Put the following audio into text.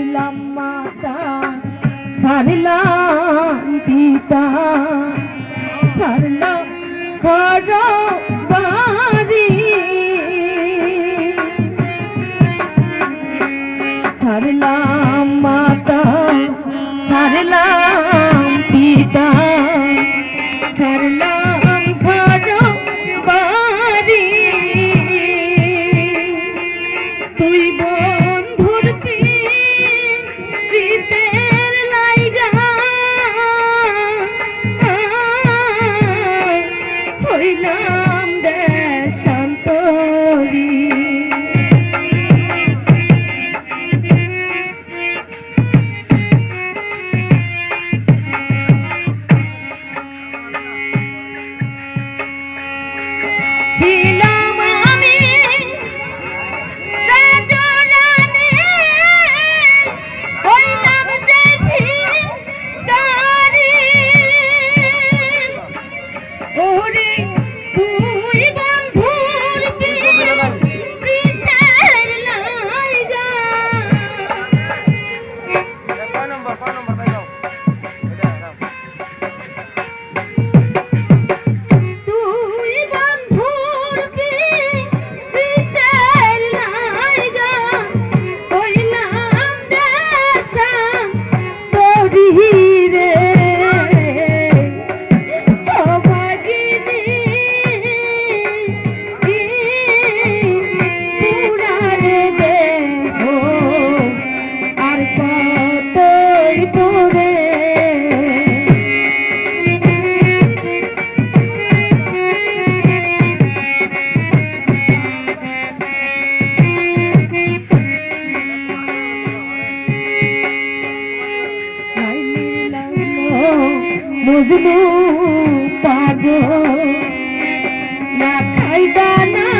সারিলাম মাতা সারিলাম পিতা। সারলাম ঘর বাড়ি। সারলাম মাতা সারলাম পিতা। হইলাম দেশান্তরী। ছিলাম তোরে মজনু পাগল না খাইবা না।